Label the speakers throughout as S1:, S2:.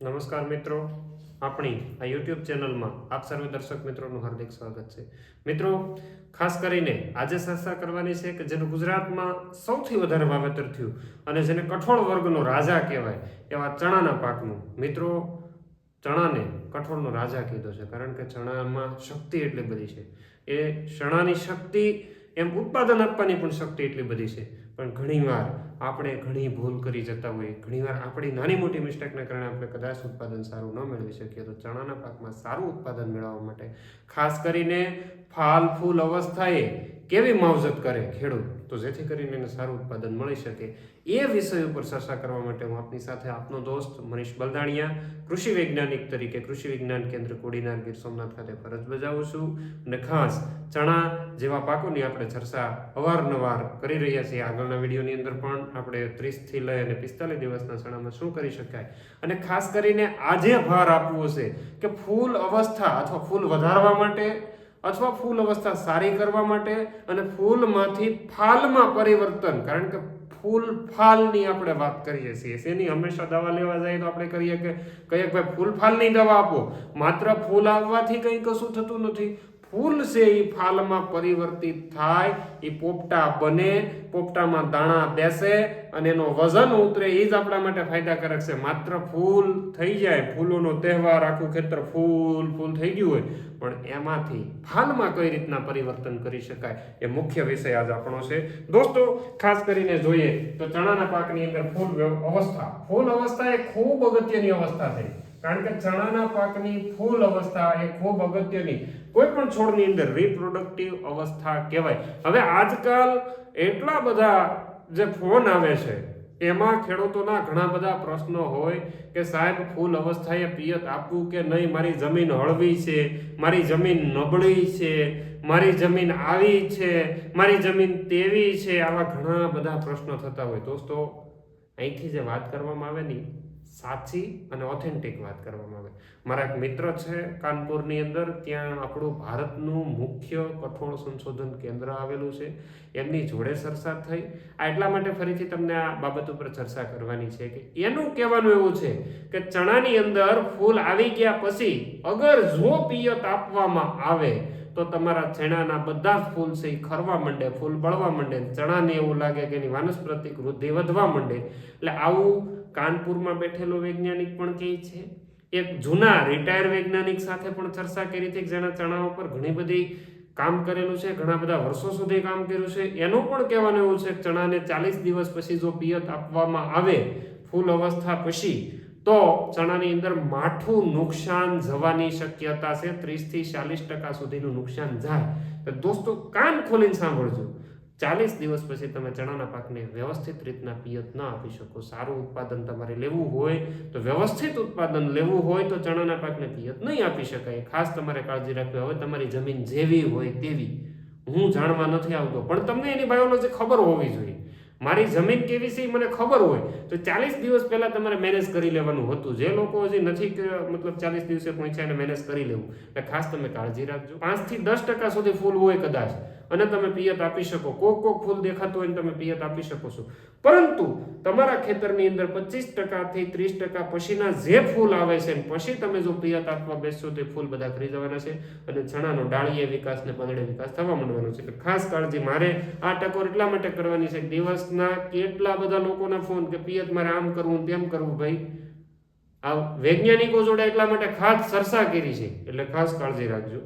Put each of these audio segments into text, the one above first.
S1: નમસ્કાર મિત્રો. આપણી આ યુટ્યુબ ચેનલમાં આપ સર્વે દર્શક મિત્રોનું હાર્દિક સ્વાગત છે. મિત્રો, ખાસ કરીને આજે ચર્ચા કરવાની છે કે જેનું ગુજરાતમાં સૌથી વધારે વાવેતર થયું અને જેને કઠોળ વર્ગનો રાજા કહેવાય એવા ચણાના પાકનું. મિત્રો, ચણાને કઠોળનો રાજા કીધો છે કારણ કે ચણામાં શક્તિ એટલી બધી છે. એ ચણાની શક્તિ એમ ઉત્પાદન આપવાની પણ શક્તિ એટલી બધી છે. પણ ઘણીવાર આપણે ઘણી ભૂલ કરી જતા હોઈએ, ઘણીવાર આપણી નાની મોટી મિસ્ટેકને કારણે આપણે કદાચ ઉત્પાદન સારું ન મેળવી શકીએ તો ચણાના પાકમાં સારું ઉત્પાદન મેળવવા માટે ખાસ કરીને ફાલ ફૂલ અવસ્થાએ કેવી માવજત કરે ખેડૂત? તો જેથી કરીને એને સારું ઉત્પાદન મળી શકે. એ વિષય ઉપર ચર્ચા કરવા માટે હું આપની સાથે આપનો દોસ્ત મનીષ બલદાણિયા, કૃષિ વૈજ્ઞાનિક તરીકે કૃષિ વિજ્ઞાન કેન્દ્ર કોડીનાર ગીર સોમનાથ ખાતે ફરજ બજાવું છું અને ખાસ ચણા જેવા પાકોની આપણે ચર્ચા અવારનવાર કરી રહ્યા છીએ. આગળના વિડીયોની અંદર પણ આપણે ત્રીસથી લઈ અને પિસ્તાલીસ દિવસના ચણામાં શું કરી શકાય? અને ખાસ કરીને આજે ભાર આપવો છે કે ફૂલ અવસ્થા અથવા ફૂલ વધારવા માટે અથવા ફૂલ અવસ્થા સારી કરવા માટે અને ફૂલમાંથી ફાલમાં પરિવર્તન. કારણ કે ફૂલ ફાલની આપણે વાત કરીએ છીએ. શેની? હંમેશા દવા લેવા જાય તો આપણે કરીએ કે કહીએ ભાઈ, ફૂલ ફાલની દવા આપો. માત્ર ફૂલ આવવાથી કંઈ કશું થતું નથી. ફૂલ છે એ ફાલમાં પરિવર્તિત થાય એ પોપટા બને, પોપટામાં દાણા બેસે અને એનો વજન ઉતરે એ જ આપણા માટે ફાયદાકારક છે. માત્ર ફૂલ થઈ જાય, ફૂલોનો તહેવાર, આખું ખેતર ફૂલ ફૂલ થઈ ગયું હોય, પણ એમાંથી ફાલમાં કઈ રીતના પરિવર્તન કરી શકાય એ મુખ્ય વિષય આજ આપણો છે. દોસ્તો, ખાસ કરીને જોઈએ તો ચણાના પાકની અંદર ફૂલ અવસ્થા. ફૂલ અવસ્થા એ ખૂબ અગત્યની અવસ્થા છે. કારણ કે ચણાના પાકની ફૂલ અવસ્થા એ ખૂબ અગત્યની. કોઈ પણ છોડની અંદર રિપ્રોડક્ટિવ અવસ્થા કહેવાય. હવે આજકાલ એટલા બધા જે ફોન આવે છે, એમાં ખેડૂતોના ઘણા બધા પ્રશ્નો હોય કે સાહેબ, ફૂલ અવસ્થાએ પિયત આપવું કે નહીં? મારી જમીન હળવી છે, મારી જમીન નબળી છે, મારી જમીન આવી છે, મારી જમીન તેવી છે, આવા ઘણા બધા પ્રશ્નો થતા હોય. દોસ્તો, અહીંથી જે વાત કરવામાં આવે ને સાચી અને ઓથેન્ટિક વાત કરવામાં આવે. મારા એક મિત્ર છે કાનપુરની અંદર, ત્યાં આપણું ભારતનું મુખ્ય કઠોળ સંશોધન કેન્દ્ર આવેલું છે. એમની જોડે ચર્ચા થઈ. આ એટલા માટે ફરીથી તમને આ બાબત ઉપર ચર્ચા કરવાની છે કે એનું કહેવાનું એવું છે કે ચણાની અંદર ફૂલ આવી ગયા પછી અગર જો પિયત આપવામાં આવે, તો તમારા ચણાના બધા ફૂલ છે એ ખરવા માંડે, ફૂલ બળવા માંડે, ચણાને એવું લાગે કે એની વાનસ્પતિક વૃદ્ધિ વધવા માંડે. એટલે આવું કાનપુરમાં બેઠેલો વૈજ્ઞાનિક પણ કહે છે. એક જૂના રિટાયર વૈજ્ઞાનિક સાથે પણ ચર્ચા કરી હતી જેના ચણા ઉપર ઘણી બધી કામ કરેલું છે, ઘણા બધા વર્ષો સુધી કામ કર્યું છે. એનું પણ કહેવાનું એવું છે કે ચણાને ચાલીસ દિવસ પછી જો પિયત આપવામાં આવે ફૂલ અવસ્થા પછી, તો ચણાની અંદર માઠું નુકસાન જવાની શક્યતા છે. ત્રીસથી ચાલીસ ટકા સુધીનું નુકસાન જાય. દોસ્તો, કાન ખોલીને સાંભળજો. ચાલીસ દિવસ પછી તમે ચણાના પાકને વ્યવસ્થિત રીતના પિયત ન આપી શકો. સારું ઉત્પાદન તમારે લેવું હોય તો વ્યવસ્થિત ઉત્પાદન લેવું હોય તો ચણાના પાકને પિયત નહીં આપી શકાય. ખાસ તમારે કાળજી રાખવી. હવે તમારી જમીન જેવી હોય તેવી. હું જાણવા નથી આવતો, પણ તમને એની બાયોલોજી ખબર હોવી જોઈએ. મારી જમીન કેવી છે મને ખબર હોય. તો ચાલીસ દિવસ પહેલાં તમારે મેનેજ કરી લેવાનું હતું. જે લોકો હજી નથી મતલબ ચાલીસ દિવસે પહોંચ્યા એને મેનેજ કરી લેવું. એટલે ખાસ તમે કાળજી રાખજો. પાંચથી દસ ટકા સુધી ફૂલ હોય કદાચ. અને તમે પિયત આપી શકો. કોક કોક ફૂલ દેખાતું હોય તમે પિયત આપી શકો છો. પરંતુ તમારા ખેતરની અંદર પચીસ ટકાથી ત્રીસ ટકા પછીના જે ફૂલ આવે છે પછી તમે જો પિયત આપવા બેસશો તો ફૂલ બધા ખરી જવાના છે અને ચણાનો ડાળીએ વિકાસ ને પાંદડે વિકાસ થવા માંડવાનો છે. એટલે ખાસ કાળજી મારે આ ટકોર એટલા માટે કરવાની છે દિવસના કેટલા બધા લોકોના ફોન કે પિયત મારે આમ કરવું તેમ કરવું ભાઈ. આ વૈજ્ઞાનિકો જોડે એટલા માટે ખાસ ચર્ચા કરી છે. એટલે ખાસ કાળજી રાખજો.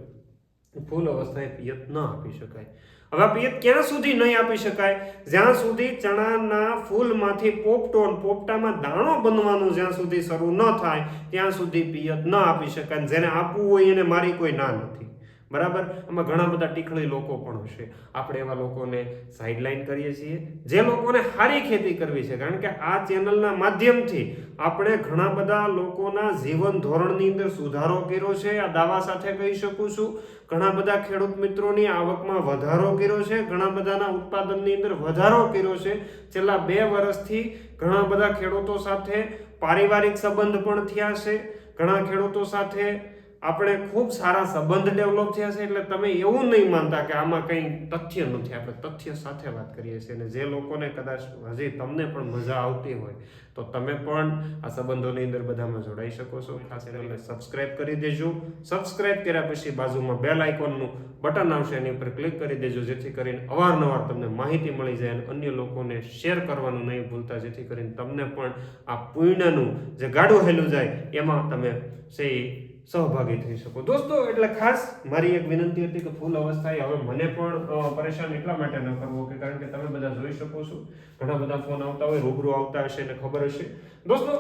S1: ફૂલ અવસ્થાએ પિયત ન આપી શકાય. હવે પિયત ક્યાં સુધી નહીં આપી શકાય? જ્યાં સુધી ચણાના ફૂલમાંથી પોપટોન પોપટામાં દાણો બનવાનું જ્યાં સુધી શરૂ ન થાય, ત્યાં સુધી પિયત ન આપી શકાય. જેને આપવું હોય એને મારી કોઈ ના નથી. બરાબર? આમાં ઘણા બધા ટીખળી લોકો પણ હશે. આપણે એવા લોકોને સાઇડલાઇન કરીએ છીએ, જે લોકોને સારી ખેતી કરવી છે. કારણ કે આ ચેનલના માધ્યમથી આપણે ઘણા બધા લોકોના જીવન ધોરણની અંદર સુધારો કર્યો છે. આ દાવા સાથે કહી શકું છું. ઘણા બધા ખેડૂત મિત્રોની આવકમાં વધારો કર્યો છે. ઘણા બધાના ઉત્પાદનની અંદર વધારો કર્યો છે. છેલ્લા બે વર્ષથી ઘણા બધા ખેડૂતો સાથે પારિવારિક સંબંધ પણ થયા છે. ઘણા ખેડૂતો સાથે આપણે ખૂબ સારા સંબંધ ડેવલપ થયા છે એટલે તમે એવું નહીં માનતા કે આમાં કંઈ તથ્ય નથી. આપણે તથ્ય સાથે વાત કરીએ છીએ અને જે લોકોને કદાચ હજી તમને પણ મજા આવતી હોય, તો તમે પણ આ સંબંધોની અંદર બધામાં જોડાઈ શકો છો. ખાસ કરીને સબસ્ક્રાઇબ કરી દેજો. સબસ્ક્રાઇબ કર્યા પછી બાજુમાં બેલ આઇકોનનું બટન આવશે, એની ઉપર ક્લિક કરી દેજો, જેથી કરીને અવારનવાર તમને માહિતી મળી જાય અને અન્ય લોકોને શેર કરવાનું નહીં ભૂલતા, જેથી કરીને તમને પણ આ પુણ્યનું જે ગાડું હેલું જાય, એમાં તમે છે સહભાગી થઈ શકો. દોસ્તો, એટલે ખાસ મારી એક વિનંતી હતી કે ફૂલ અવસ્થાએ હવે મને પણ પરેશાન એટલા માટે ન કરવો કે કારણ કે તમે બધા જોઈ શકો છો. ઘણા બધા ફોન આવતા હોય, રૂબરૂ આવતા હશે ને ખબર હશે. દોસ્તો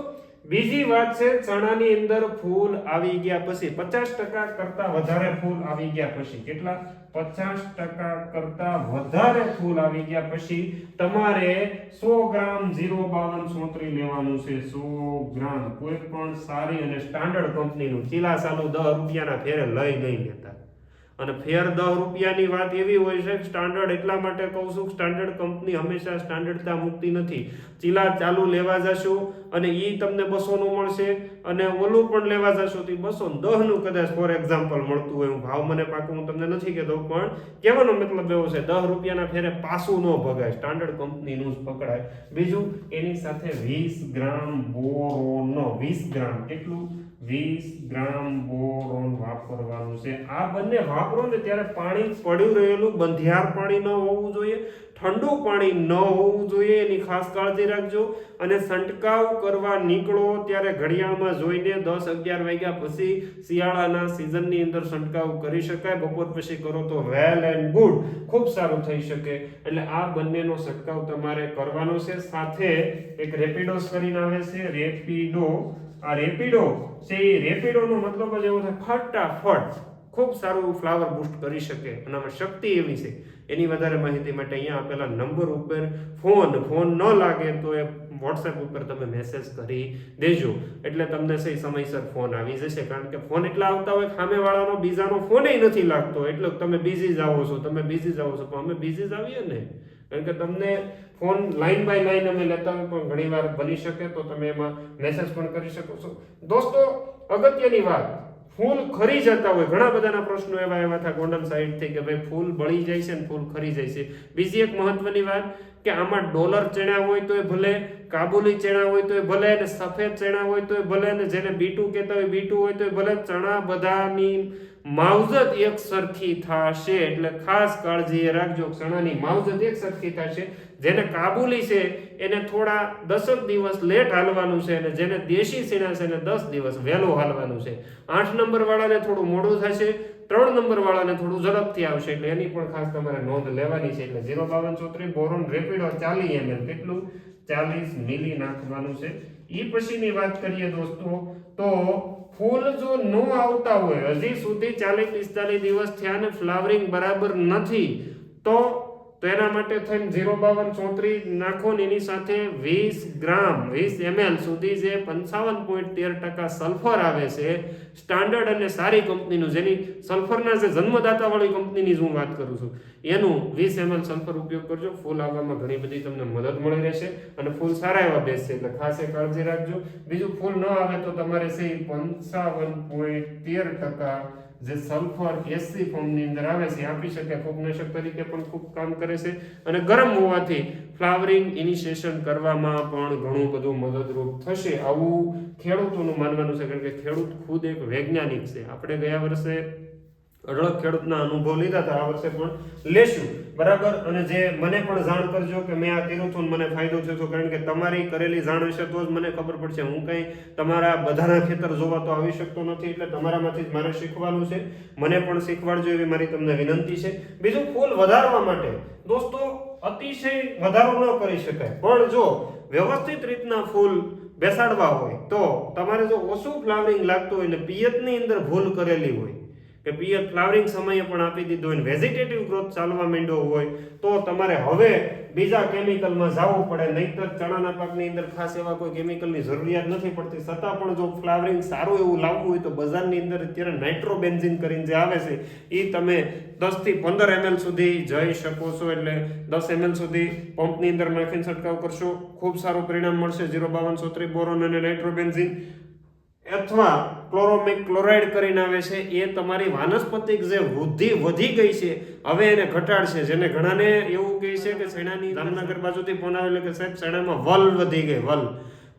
S1: બીજી વાત છે, ચણાની અંદર ફૂલ આવી ગયા પછી, પચાસ ટકા કરતા વધારે ફૂલ આવી ગયા પછી, કેટલા? પચાસ ટકા કરતા વધારે ફૂલ આવી ગયા પછી, તમારે સો ગ્રામ જીરો બાવન સોત્રી લેવાનું છે. સો ગ્રામ કોઈ પણ સારી અને સ્ટાન્ડર્ડ કંપનીનું ચીલા સાલું દસ રૂપિયાના ફેરે લઈ લેતા અને ફેર દસ રૂપિયાની વાત એવી હોય છે કે સ્ટાન્ડર્ડ એટલા માટે કહું છું સ્ટાન્ડર્ડ કંપની હંમેશા સ્ટાન્ડર્ડતા મૂકતી નથી. ચીલા ચાલુ લેવા જશો અને એ તમને બસોનું મળશે અને ઓલું પણ લેવા જશો તો બસો દહનું કદાચ ફોર એક્ઝામ્પલ મળતું હોય, હું ભાવ મને પાકું, હું તમને નથી કહેતો, પણ કહેવાનો મતલબ એવો છે દસ રૂપિયાના ફેરે પાછું ન ભગાય સ્ટાન્ડર્ડ કંપનીનું જ પકડાય. બીજું, એની સાથે વીસ ગ્રામ બોરોનો, વીસ ગ્રામ, કેટલું? વીસ ગ્રામ બોરોન વાપરવાનું છે. આ બંને વાપરો ને ત્યારે પાણી પડ્યું રહેલું, બંધિયાર પાણી ન હોવું જોઈએ, ઠંડુ પાણી ન હોવું જોઈએ, એની ખાસ કાળજી રાખજો. અને છંટકાવ કરવા નીકળો ત્યારે ઘડિયાળમાં જોઈને દસ અગિયાર વાગ્યા પછી શિયાળાના સિઝનની અંદર છંટકાવ કરી શકાય. બપોર પછી કરો તો વેલ એન્ડ ગુડ ખૂબ સારું થઈ શકે. એટલે આ બંનેનો છંટકાવ તમારે કરવાનો છે. સાથે એક રેપિડોસ કરીને આવે છે, રેપિડો આ રેપિડો, છે એ રેપિડોનો મતલબ જ એવો છે, ફટાફટ ખૂબ સારું ફ્લાવર બૂસ્ટ કરી શકે. અને આમાં શક્તિ એવી છે. એની વધારે માહિતી માટે અહીંયા આપેલા નંબર ઉપર ફોન ફોન ન લાગે તો એ વોટ્સએપ ઉપર તમે મેસેજ કરી દેજો. એટલે તમને સહી સમયસર ફોન આવી જશે. કારણ કે ફોન એટલા આવતા હોય સામેવાળાનો બીજાનો ફોન નથી લાગતો. એટલે તમે બિઝી આવો છો, તમે બિઝી આવો છો. પણ અમે બિઝી જ આવીએ ને. કારણ કે તમને ફોન લાઈન બાય લાઈન અમે લેતા હોય પણ ઘણીવાર બની શકે તો તમે એમાં મેસેજ પણ કરી શકો છો. દોસ્તો, અગત્યની વાત, ફૂલ ખરી જતા હોય. ઘણા બધાના પ્રશ્નો એવા એવા હતા ગોંડલ સાઈડથી કે ભાઈ ફૂલ બળી જાય છે ને ફૂલ ખરી જાય છે. બીજી એક મહત્વની વાત કે આમાં ડોલર ચણા હોય તોય ભલે, કાબુલી ચણા હોય તોય ભલે, અને સફેદ ચણા હોય તોય ભલે, અને જેને બીટું કહેતા હોય બીટું હોય તોય ભલે, ચણા બધાની માવજત એક સરખી થશે. એટલે ખાસ કાળજી રાખજો, ચણાની માવજત એક સરખી થશે. જેને કાબુલી છે, એને થોડા દસક દિવસ લેટ હાલવાનું છે, અને જેને દેશી સીણા છે, એને દસ દિવસ વહેલો હાલવાનું છે. આઠ નંબર વાળાને થોડું મોડું થશે ત્રણ નંબર વાળાને થોડું ઝડપથી આવશે એટલે એની પણ ખાસ તમારે નોંધ લેવાની છે. એટલે ઝીરો બાવન ચોત્રીસ, બોરોન રેપિડો ચાલી એમએલ કેટલું? ચાલીસ મિલી નાખવાનું છે. એ પછીની વાત કરીએ દોસ્તો, તો ફૂલ જો ન આવતા હોય, હજી સુધી ચાલીસ પિસ્તાલીસ દિવસ થયા ને ફ્લાવરિંગ બરાબર નથી, તો તો એના માટે થઈને ઝીરો બાવન ચોત્રીસ નાખો ને એની સાથે વીસ ગ્રામ, વીસ એમએલ સુધી જે પંચાવન પોઈન્ટ તેર ટકા સલ્ફર આવે છે સ્ટાન્ડર્ડ અને સારી કંપનીનું, જેની સલ્ફરના જે જન્મદાતાવાળી કંપનીની જ હું વાત કરું છું, એનું વીસ એમએલ સલ્ફર ઉપયોગ કરજો, ફૂલ આવવામાં ઘણી બધી તમને મદદ મળી રહેશે અને ફૂલ સારા એવા બેસશે, એટલે ખાસ એ કાળજી રાખજો. બીજું ફૂલ ન આવે તો તમારે છે પંચાવન પોઈન્ટ તેર ટકા જે સલ્ફર એસી ફોર્મની અંદર આવે છે આપી શકે ફૂગનાશક તરીકે પણ ખૂબ કામ કરે છે. અને ગરમ હોવાથી ફ્લાવરિંગ ઇનિશિએશન કરવામાં પણ ઘણું બધું મદદરૂપ થશે. આવું ખેડૂતોનું માનવાનું છે, કારણ કે ખેડૂત ખુદ એક વૈજ્ઞાનિક છે. આપણે ગયા વર્ષે અઢળક ખેડૂતના અનુભવ લીધા હતા આ વર્ષે પણ લેશું. બરાબર? અને જે મને પણ જાણ કરજો કે મેં આ કર્યું હતું મને ફાયદો થયો હતો, કારણ કે તમારી કરેલી જાણ હશે તો જ મને ખબર પડશે. હું કંઈ તમારા બધાના ખેતર જોવા તો આવી શકતો નથી, એટલે તમારામાંથી જ મારે શીખવાનું છે. મને પણ શીખવાડજો એવી મારી તમને વિનંતી છે. બીજું, ફૂલ વધારવા માટે, દોસ્તો, અતિશય વધારો ન કરી શકાય. પણ જો વ્યવસ્થિત રીતના ફૂલ બેસાડવા હોય, તો તમારે જો ઓછું ફ્લાવરિંગ લાગતું હોય ને પિયતની અંદર ભૂલ કરેલી હોય કે પિયર ફ્લાવરિંગ સમયે પણ આપી દીધો હોય વેજીટેટિવ ગ્રોથ ચાલવા માંડ્યો હોય તો તમારે હવે બીજા કેમિકલમાં જવું પડે. નહીતર ચણાના પાકની અંદર ખાસ એવા કોઈ કેમિકલની જરૂરિયાત નથી પડતી. છતાં પણ જો ફ્લાવરિંગ સારું એવું લાવવું હોય તો બજારની અંદર અત્યારે નાઇટ્રોબેન્ઝિન કરીને જે આવે છે એ તમે દસથી પંદર એમએલ સુધી જઈ શકો છો. એટલે દસ એમએલ સુધી પંપની અંદર નાખીને છંટકાવ કરશો. ખૂબ સારું પરિણામ મળશે. ઝીરો બાવન સોત્રી બોરોન અને નાઇટ્રોબેન્ઝિન. અથવા ક્લોરોમિક ક્લોરાઇડ કરીને આવે છે, એ તમારી વાનસ્પતિક જે વૃદ્ધિ વધી ગઈ છે, હવે એને ઘટાડશે. જેને ઘણાને એવું કહે છે કે સેણાની જામનગર બાજુથી ફોન આવેલો કે સાહેબ, સેણામાં વલ વધી ગઈ, વલ.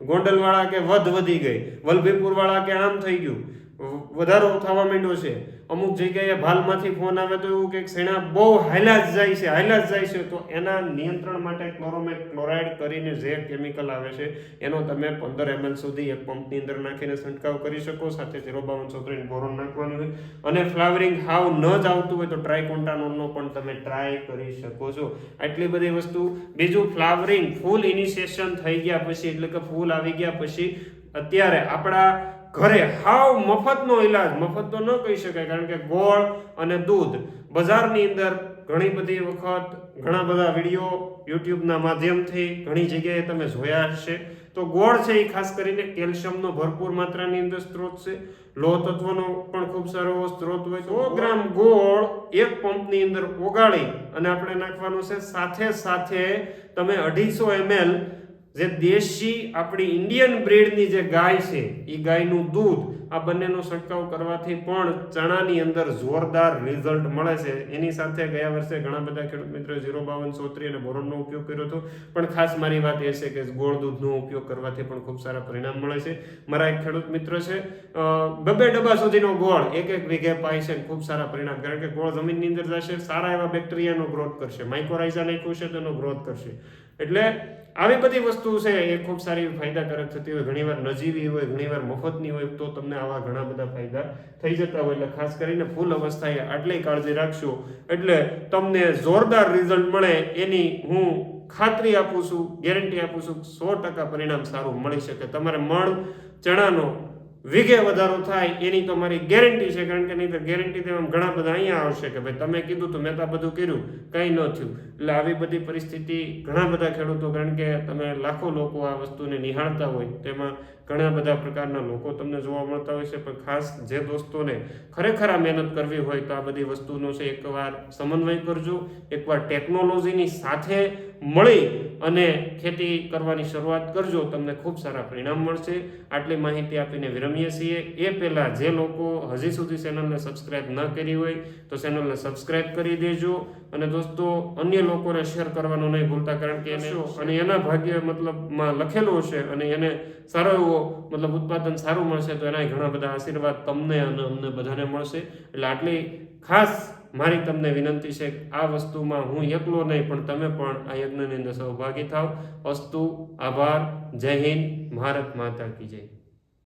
S1: ગોંડલવાળા કે વધ વધી ગઈ, વલભીપુરવાળા કે આમ થઈ ગયું. વધારો થવા માંડ્યો છે. અમુક જગ્યાએ ભાલમાંથી ફોન આવે તો એવું કે સેણા બહુ હાયલા જ જાય છે હાયલા જ જાય છે. તો એના નિયંત્રણ માટે ક્લોરોમેટ ક્લોરાઇડ કરીને જે કેમિકલ આવે છે, એનો તમે પંદર એમએલ સુધી એક પંપની અંદર નાખીને છંટકાવ કરી શકો. સાથે ઝીરો બાવન ચોત્રીસ બોરોન નાખવાનું હોય. અને ફ્લાવરિંગ હાવ ન જ આવતું હોય તો ટ્રાયકોન્ટાનોનનો પણ તમે ટ્રાય કરી શકો છો. આટલી બધી વસ્તુ. બીજું ફ્લાવરિંગ ફૂલ ઇનિશિએશન થઈ ગયા પછી, એટલે કે ફૂલ આવી ગયા પછી, અત્યારે આપણા ઘરે હાવ મફતનો ઈલાજ, મફત તો ન કહી શકાય, કારણ કે ગોળ અને દૂધ બજારની અંદર ઘણી બધી વખત ઘણા બધા વીડિયો યુટ્યુબના માધ્યમથી ઘણી જગ્યાએ તમે જોયા હશે. તો ગોળ છે એ ખાસ કરીને કેલ્શિયમનો ભરપૂર માત્રાની અંદર સ્ત્રોત છે. લોહ તત્વનો પણ ખૂબ સારો એવો સ્ત્રોત હોય. સો ગ્રામ ગોળ એક પંપની અંદર ઓગાળી અને આપણે નાખવાનું છે સાથે સાથે તમે અઢીસો એમએલ જે દેશી આપણી ઇન્ડિયન બ્રીડની જે ગાય છે એ ગાયનું દૂધ આ બંનેનો છંટકાવ કરવાથી પણ ચણાની અંદર જોરદાર રિઝલ્ટ મળે છે. એની સાથે ગયા વર્ષે ઘણા બધા ખેડૂત મિત્રો ઝીરો બાવન, સોત્રી અને બોરોનનો ઉપયોગ કર્યો હતો. પણ ખાસ મારી વાત એ છે કે ગોળ દૂધનો ઉપયોગ કરવાથી પણ ખૂબ સારા પરિણામ મળે છે. મારા એક ખેડૂત મિત્ર છે બબે ડબ્બા સુધીનો ગોળ એક એક વીઘે પાય છે ખૂબ સારા પરિણામ. કારણ કે ગોળ જમીનની અંદર જશે, સારા એવા બેક્ટેરિયાનો ગ્રોથ કરશે. માઇક્રોરાઇઝા નાખ્યું છે, તેનો ગ્રોથ કરશે. એટલે આવી બધી વસ્તુ છે, એ ખૂબ સારી ફાયદાકારક થતી હોય. ઘણીવાર નજીવી હોય, ઘણીવાર મફતની હોય, તો તમને આવા ઘણા બધા ફાયદા થઈ જતા હોય. એટલે ખાસ કરીને ફૂલ અવસ્થાએ આટલી કાળજી રાખશો, એટલે તમને જોરદાર રિઝલ્ટ મળે એની હું ખાતરી આપું છું ગેરંટી આપું છું સો ટકા પરિણામ સારું મળી શકે. તમારે મણ, ચણાનો વીઘે વધારો થાય, એની તો મારી ગેરંટી છે. કારણ કે નહીં તો ગેરંટી તેમાં ઘણા બધા અહીંયા આવશે કે ભાઈ તમે કીધું તો મેં તો બધું કર્યું, કંઈ ન થયું. એટલે આવી બધી પરિસ્થિતિ ઘણા બધા ખેડૂતો, કારણ કે તમે લાખો લોકો આ વસ્તુને નિહાળતા હોય, તેમાં ઘણા બધા પ્રકારના લોકો તમને જોવા મળતા હોય છે. પણ ખાસ જે દોસ્તોને ખરેખર આ મહેનત કરવી હોય તો આ બધી વસ્તુનો છે એકવાર સમન્વય કરજો. એકવાર ટેકનોલોજીની સાથે મળી અને ખેતી કરવાની શરૂઆત કરજો તમને ખૂબ સારા પરિણામ મળશે. આટલી માહિતી આપીને વિરમીએ છીએ. એ પહેલાં જે લોકો હજી સુધી ચેનલને સબસ્ક્રાઇબ ન કરી હોય તો ચેનલને સબસ્ક્રાઇબ કરી દેજો. અને દોસ્તો અન્ય લોકોને શેર કરવાનું નહીં ભૂલતા કારણ કે એને અને એના ભાગ્ય મતલબમાં લખેલું હશે અને એને સારો એવો મતલબ ઉત્પાદન સારું મળશે તો એના ઘણા બધા આશીર્વાદ તમને અને અમને બધાને મળશે. એટલે આટલી ખાસ મારી તમને વિનંતી છે આ વસ્તુમાં હું એકલો નહીં, પણ તમે પણ આ યજ્ઞની અંદર સહભાગી થાવ. અસ્તુ, આભાર. જય હિન્દ. ભારત માતા કી જય.